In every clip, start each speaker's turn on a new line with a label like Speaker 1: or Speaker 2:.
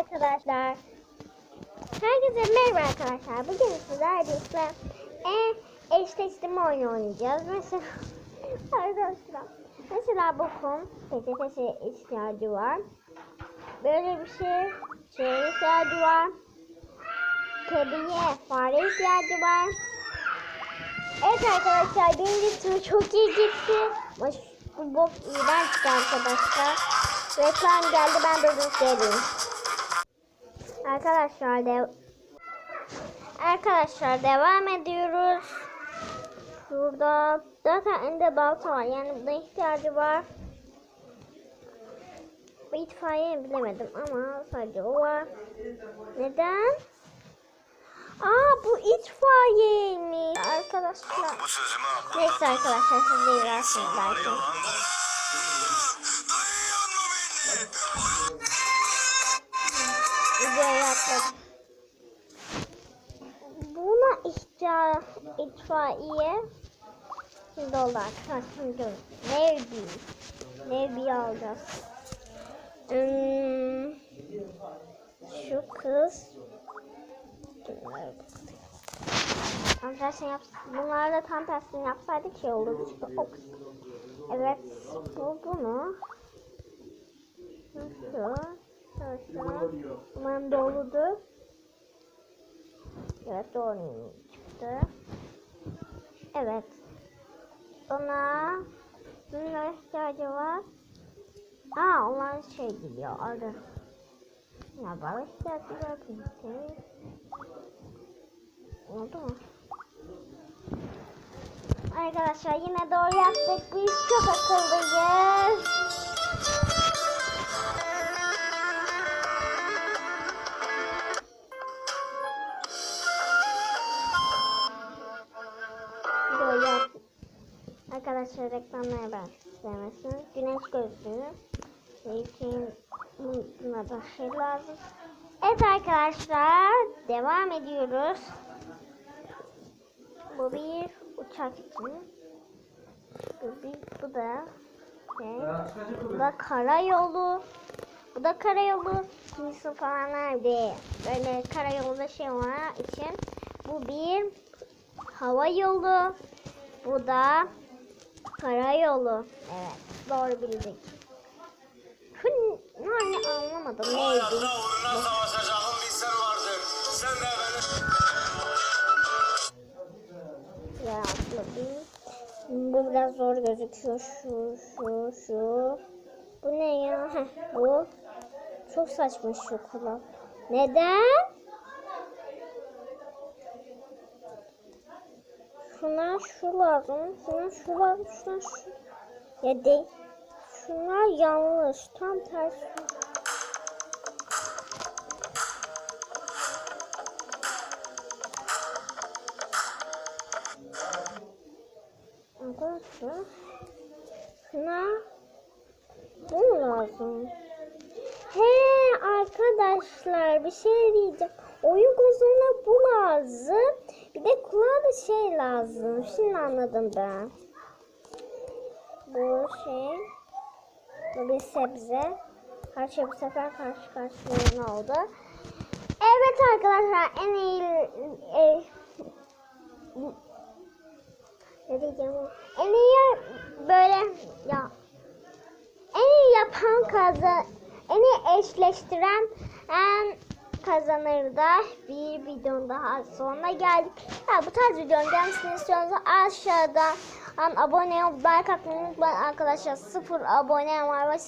Speaker 1: arkadaşlar. Herkese merhaba arkadaşlar. Bugün sizlerle e, eşleştirme oyunu oynayacağız. Mesela arkadaşlar. Mesela kum peçetesi ihtiyacı var. Böyle bir şey şeye ihtiyacı var. Kediye fare ihtiyacı var. Evet arkadaşlar birinci tur çok iyi gitti. Bu bok iğrençti arkadaşlar. Reklam geldi ben durduk geleyim. Arkadaşlar dev Arkadaşlar devam ediyoruz. Şurada zaten ende balta var. Yani buna ihtiyacı var. Bu itfaiye bilemedim ama sadece o var. Neden? Aa bu itfaiyeymiş arkadaşlar. Neyse arkadaşlar siz de izlersiniz belki. Atladım. Buna ihtiyaç itfaiye arkadaşlar şimdi Nevbi Nevbi alacağız. Hmm, şu kız Tam tersini yap bunlar da tam tersini yapsaydık şey olurdu çünkü o. Evet bu bunu şu şu Umarım doğrudur. Evet doğru çıktı. Evet. Ona bunun ihtiyacı var. Aa onlar şey gidiyor arı. Ya bana ihtiyacı var. Oldu mu? Arkadaşlar yine doğru yaptık. Biz çok akıllıyız. Arkadaşlar reklamlara ben. Güneş gözlüğü. İçin buna da şey lazım. Evet arkadaşlar devam ediyoruz. Bu bir uçak için. Bu, bir, bu da şey. Bu da karayolu. Bu da karayolu. İkinci sınıf falan nerede? Böyle karayolda şey var için. Bu bir hava yolu. Bu da karayolu. Evet doğru bildik. Hın, yani anlamadım neydi?
Speaker 2: Uğruna savaşacağım bir sen vardır. Sen de beni...
Speaker 1: Ya atladım. Bu biraz zor gözüküyor. Şu, şu, şu. Bu ne ya? Heh, bu. Çok saçma şu kulak. Neden? Şuna şu lazım. Şuna şu lazım. Şuna şu. Ya de. Şunlar yanlış. Tam tersi. Arkadaşlar şuna bu mu lazım? He arkadaşlar bir şey diyeceğim. Oyun konsoluna bu lazım. Bir de kulağa da şey lazım. Şimdi anladım ben. Bu şey. Bu bir sebze. Her şey bu sefer karşı karşıya oldu. Evet arkadaşlar en iyi e, ne diyeceğim? En iyi böyle ya en iyi yapan kazan en iyi eşleştiren en kazanır da bir videonun daha sonuna geldik. Ha, bu tarz videonun gelmesini istiyorsanız aşağıdan an abone olup like atmayı unutmayın arkadaşlar. Sıfır abone var ve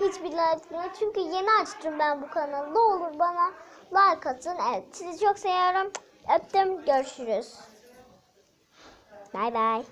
Speaker 1: hiçbir like. Çünkü yeni açtım ben bu kanalı. Olur bana like atın. Evet sizi çok seviyorum. Öptüm. Görüşürüz. Bay bay.